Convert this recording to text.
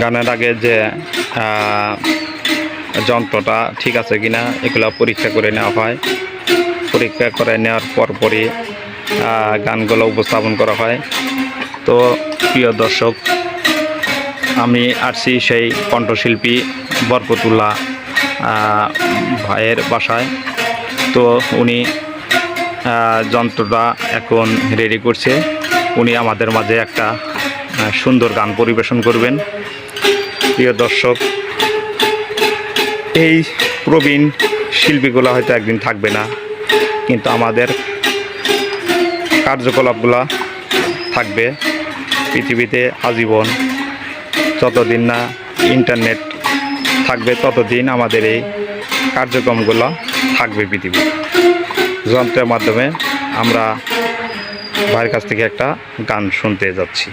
গানের আগে যে যন্ত্রটা ঠিক আছে কিনা, এগুলো পরীক্ষা করে নেওয়া হয়। পরীক্ষা করে নেওয়ার পরপরই গানগুলো উপস্থাপন করা হয়। তো, প্রিয় দর্শক, আমি আসছি সেই কণ্ঠশিল্পী বরকতুল্লাহ ভাইয়ের বাসায়। তো উনি যন্ত্রটা এখন রেডি করছে। উনি আমাদের মাঝে একটা সুন্দর গান পরিবেশন করবেন। প্রিয় দর্শক, এই প্রবীণ শিল্পীগুলো হয়তো একদিন থাকবে না, কিন্তু আমাদের কার্যকলাপগুলো থাকবে পৃথিবীতে আজীবন। যতদিন না ইন্টারনেট থাকবে, ততদিন আমাদের এই কার্যক্রমগুলো থাকবে পৃথিবী যন্ত্রের মাধ্যমে আমরা ভাইয়ের কাছ থেকে একটা গান শুনতে যাচ্ছি।